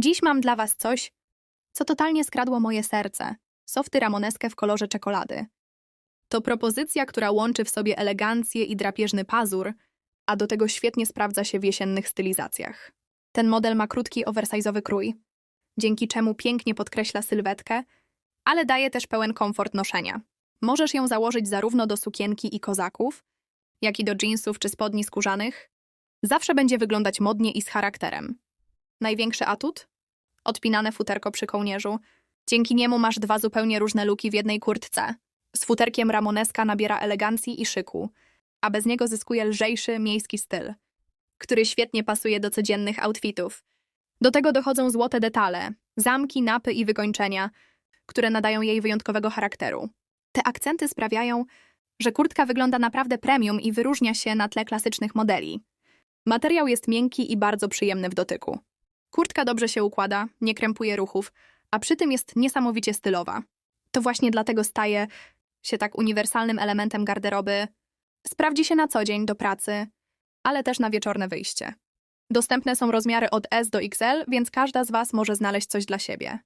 Dziś mam dla Was coś, co totalnie skradło moje serce. Softy ramoneskę w kolorze czekolady. To propozycja, która łączy w sobie elegancję i drapieżny pazur, a do tego świetnie sprawdza się w jesiennych stylizacjach. Ten model ma krótki, oversize'owy krój, dzięki czemu pięknie podkreśla sylwetkę, ale daje też pełen komfort noszenia. Możesz ją założyć zarówno do sukienki i kozaków, jak i do jeansów czy spodni skórzanych. Zawsze będzie wyglądać modnie i z charakterem. Największy atut? Odpinane futerko przy kołnierzu. Dzięki niemu masz dwa zupełnie różne luki w jednej kurtce. Z futerkiem ramoneska nabiera elegancji i szyku, a bez niego zyskuje lżejszy, miejski styl, który świetnie pasuje do codziennych outfitów. Do tego dochodzą złote detale, zamki, napy i wykończenia, które nadają jej wyjątkowego charakteru. Te akcenty sprawiają, że kurtka wygląda naprawdę premium i wyróżnia się na tle klasycznych modeli. Materiał jest miękki i bardzo przyjemny w dotyku. Kurtka dobrze się układa, nie krępuje ruchów, a przy tym jest niesamowicie stylowa. To właśnie dlatego staje się tak uniwersalnym elementem garderoby. Sprawdzi się na co dzień do pracy, ale też na wieczorne wyjście. Dostępne są rozmiary od S do XL, więc każda z Was może znaleźć coś dla siebie.